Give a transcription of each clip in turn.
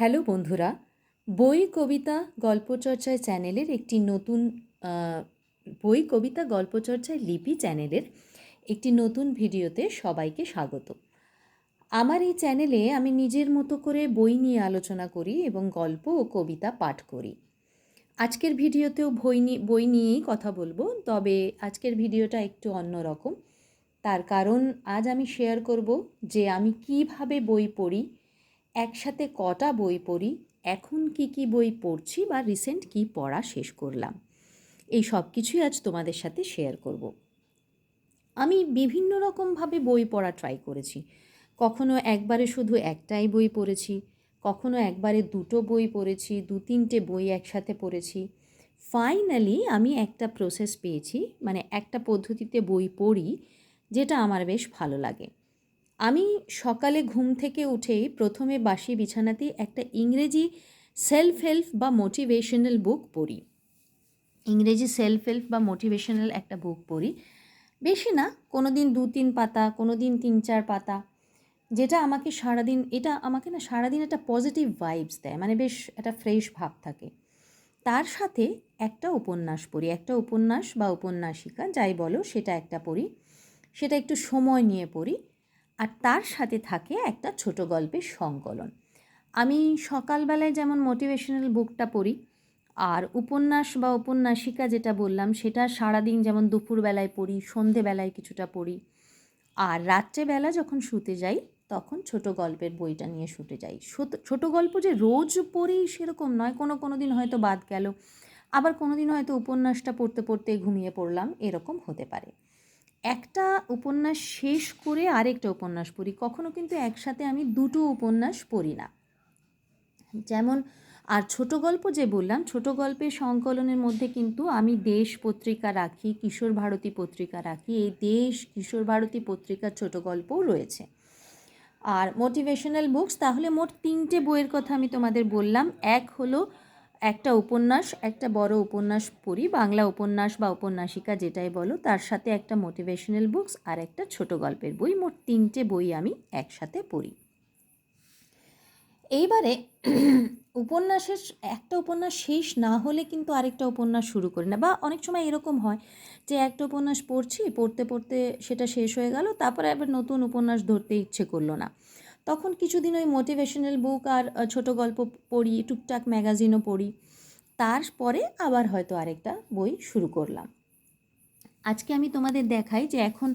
Hello বন্ধুরা, বই, কবিতা গল্পচর্চায় চ্যানেলের একটি নতুন বই, কবিতা গল্পচর্চায় লিপি চ্যানেলের একটি নতুন ভিডিওতে সবাইকে স্বাগত। আমার এই চ্যানেলে আমি নিজের মতো করে বই নিয়ে আলোচনা করি এবং গল্প ও কবিতা পাঠ করি। আজকের ভিডিওতেও বই নিয়ে বই নিয়েই কথা বলব, তবে আজকের ভিডিওটা একটু অন্যরকম তার কারণ আজ আমি শেয়ার করব যে আমি কীভাবে বই পড়ি একসাথে কটা বই পড়ি, এখন কি কি বই পড়ছি বা রিসেন্ট কি পড়া শেষ করলাম। এই সব কিছুই আজ তোমাদের সাথে শেয়ার করব। আমি বিভিন্ন রকমভাবে বই পড়া ট্রাই করেছি। কখনো একবারে শুধু একটাই বই পড়েছি, কখনো একবারে দুটো বই পড়েছি, দু তিনটে বই একসাথে পড়েছি। ফাইনালি আমি একটা প্রসেস পেয়েছি মানে একটা পদ্ধতিতে বই পড়ি, যেটা আমার বেশ ভালো লাগে। আমি সকালে ঘুম থেকে উঠেই প্রথমে বাসি বিছানাতে একটা ইংরেজি সেলফ হেল্প বা মোটিভেশনাল বুক পড়ি। ইংরেজি সেলফ হেল্প বা মোটিভেশনাল একটা বুক পড়ি। বেশি না কোনো দিন দু তিন পাতা কোনো দিন তিন চার পাতা। যেটা আমাকে সারাদিন, এটা আমাকে না সারাদিন একটা পজিটিভ ভাইবস দেয় মানে বেশ একটা ফ্রেশ ভাব থাকে। তার সাথে একটা উপন্যাস পড়ি, একটা উপন্যাস বা উপন্যাসিকা, যাই বলো, সেটা একটা পড়ি। সেটা একটু সময় নিয়ে পড়ি। আর তার সাথে থাকে একটা ছোট গল্পের সংকলন। আমি সকালবেলায় যেমন মোটিভেশনাল বুকটা পড়ি, আর উপন্যাস বা উপন্যাসিকা যেটা বললাম, সেটা সারাদিন যেমন দুপুরবেলায় পড়ি, সন্ধেবেলায় কিছুটা পড়ি, আর রাত্রেবেলা যখন শুতে যাই, তখন ছোট গল্পের বইটা নিয়ে শুতে যাই। ছোট- গল্প যে রোজ পড়ি সেরকম নয়, কোনো কোনো দিন হয়তো বাদ গেল, আবার কোনো দিন হয়তো উপন্যাসটা পড়তে পড়তে ঘুমিয়ে পড়লাম, এরকম হতে পারে। একটা উপন্যাস শেষ করে আরেকটা উপন্যাস পড়ি। কখনো কিন্তু একসাথে আমি দুটো উপন্যাস পড়ি না। যেমন, আর ছোট গল্প যে বললাম, ছোট গল্পের সংকলনের মধ্যে কিন্তু আমি দেশ পত্রিকা রাখি, কিশোর ভারতী পত্রিকা রাখি। এই দেশ, কিশোর ভারতী পত্রিকার ছোট গল্পও রয়েছে। আর মোটিভেশনাল বুকস তাহলে মোট তিনটে বইয়ের কথা আমি তোমাদের বললাম। এক হলো একটা উপন্যাস, একটা বড় উপন্যাস পড়ি, বাংলা উপন্যাস বা উপন্যাসিকা যেটাই বলো, তার সাথে একটা মোটিভেশনাল বুকস আর একটা ছোট গল্পের বই, মোট তিনটে বই আমি একসাথে পড়ি। এইবারে উপন্যাসের, একটা উপন্যাস শেষ না হলে কিন্তু আরেকটা উপন্যাস শুরু করি না বা অনেক সময় এরকম হয় যে একটা উপন্যাস পড়ছি, পড়তে পড়তে সেটা শেষ হয়ে গেল, তারপরে আবার নতুন উপন্যাস ধরতে ইচ্ছে করল না। তখন কিছুদিন ওই মোটিভেশনাল বুক আর ছোট গল্প পড়ি, টুকটাক ম্যাগাজিনও পড়ি। তারপরে আবার হয়তো আরেকটা বই শুরু করলাম। আজকে আমি তোমাদের দেখাই যে এখন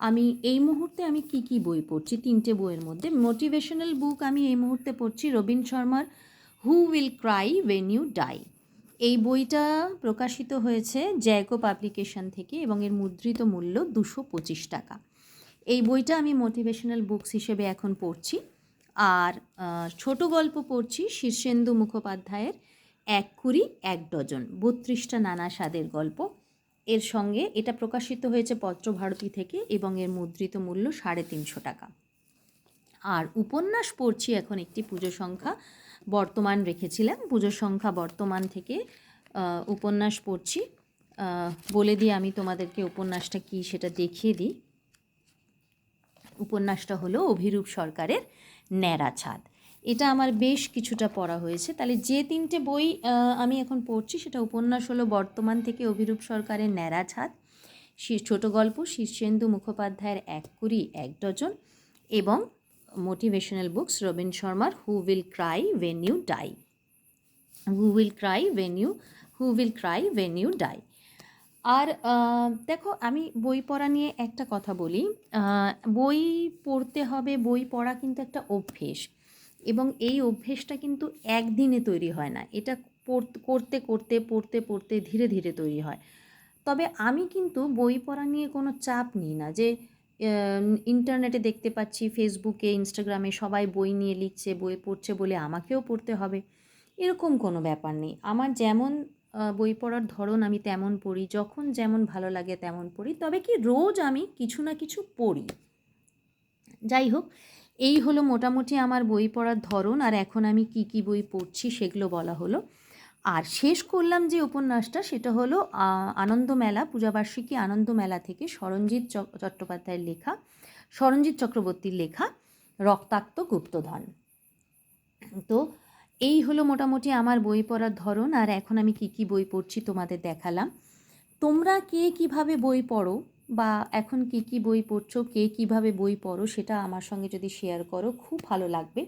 আমি এই মুহূর্তে আমি কি কি বই পড়ছি, তিনটে বইয়ের মধ্যে। মোটিভেশনাল বুক আমি এই মুহূর্তে পড়ছি রবীন শর্মার who will cry when you die এই বইটা প্রকাশিত হয়েছে জ্যাকো পাবলিকেশন থেকে এবং এর মুদ্রিত মূল্য দুশো পঁচিশ টাকা। এই বইটা আমি মোটিভেশনাল বুকস হিসেবে এখন পড়ছি। আর ছোট গল্প পড়ছি শীর্ষেন্দু মুখোপাধ্যায়ের এক কুড়ি, এক ডজন, বত্রিশটা নানা স্বাদের গল্প। এর সঙ্গে এটা প্রকাশিত হয়েছে পত্রভারতী থেকে এবং এর মুদ্রিত মূল্য সাড়ে তিনশো টাকা। আর উপন্যাস পড়ছি এখন একটি পুজো সংখ্যা বর্তমান রেখেছিলাম। পুজো সংখ্যা বর্তমান থেকে উপন্যাস পড়ছি। বলে দিয়ে আমি তোমাদেরকে উপন্যাসটা কি সেটা দেখিয়ে দিই। উপন্যাসটা হলো অভিরূপ সরকারের ন্যাড়া ছাদ। এটা আমার বেশ কিছুটা পড়া হয়েছে। তাহলে যে তিনটে বই আমি এখন পড়ছি, সেটা উপন্যাস হলো বর্তমান থেকে অভিরূপ সরকারের ন্যাড়া ছাদ ছোট গল্প, শীর্ষেন্দু মুখোপাধ্যায়ের এক কুড়ি, এক ডজন এবং মোটিভেশনাল বুকস, রবীন শর্মার who will cry when you die. Who will cry when you, who will cry when you die. আর দেখো আমি বই পড়া নিয়ে একটা কথা বলি। বই পড়তে হবে, বই পড়া কিন্তু একটা অভ্যেস এবং এই অভ্যেসটা কিন্তু একদিনে তৈরি হয় না। এটা করতে করতে, পড়তে পড়তে ধীরে ধীরে তৈরি হয়। তবে আমি কিন্তু বই পড়া নিয়ে কোনো চাপ নিই না যে ইন্টারনেটে দেখতে পাচ্ছি, ফেসবুকে, ইনস্টাগ্রামে সবাই বই নিয়ে লিখছে, বই পড়ছে বলে আমাকেও পড়তে হবে। এরকম কোনো ব্যাপার নেই। আমার যেমন বই পড়ার ধরন আমি তেমন পড়ি, যখন যেমন ভালো লাগে তেমন পড়ি। তবে কি রোজ আমি কিছু না কিছু পড়ি। যাই হোক, এই হলো মোটামুটি আমার বই পড়ার ধরন, আর এখন আমি কি কি বই পড়ছি সেগুলো বলা হলো। আর শেষ করলাম যে উপন্যাসটা, সেটা হলো আনন্দমেলা পূজাবার্ষিকী আনন্দমেলা থেকে সরঞ্জিৎ চট্টোপাধ্যায়ের লেখা সরঞ্জিৎ চক্রবর্তীর লেখা, রক্তাক্ত গুপ্তধন। তো এই হলো মোটামুটি আমার বই পড়ার ধরন, আর এখন আমি কি কি বই পড়ছি তোমাদের দেখালাম। তোমরা কে কীভাবে বই পড়ো বা এখন কি কি বই পড়ছো, কে কীভাবে বই পড়ো সেটা আমার সঙ্গে যদি শেয়ার করো, খুব ভালো লাগবে।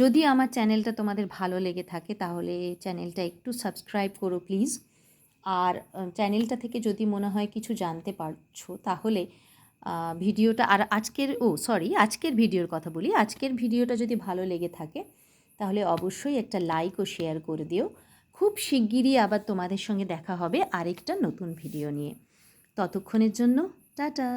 যদি আমার চ্যানেলটা তোমাদের ভালো লেগে থাকে তাহলে চ্যানেলটা একটু সাবস্ক্রাইব করো প্লিজ আর চ্যানেলটা থেকে যদি মনে হয় কিছু জানতে পারছ তাহলে ভিডিওটা, আর আজকের, ও সরি আজকের ভিডিওর কথা বলি, আজকের ভিডিওটা যদি ভালো লেগে থাকে তাহলে অবশ্যই একটা লাইক ও শেয়ার করে দিও। খুব শিগগিরই আবার তোমাদের সঙ্গে দেখা হবে আরেকটা নতুন ভিডিও নিয়ে। ততক্ষণের জন্য, টাটা!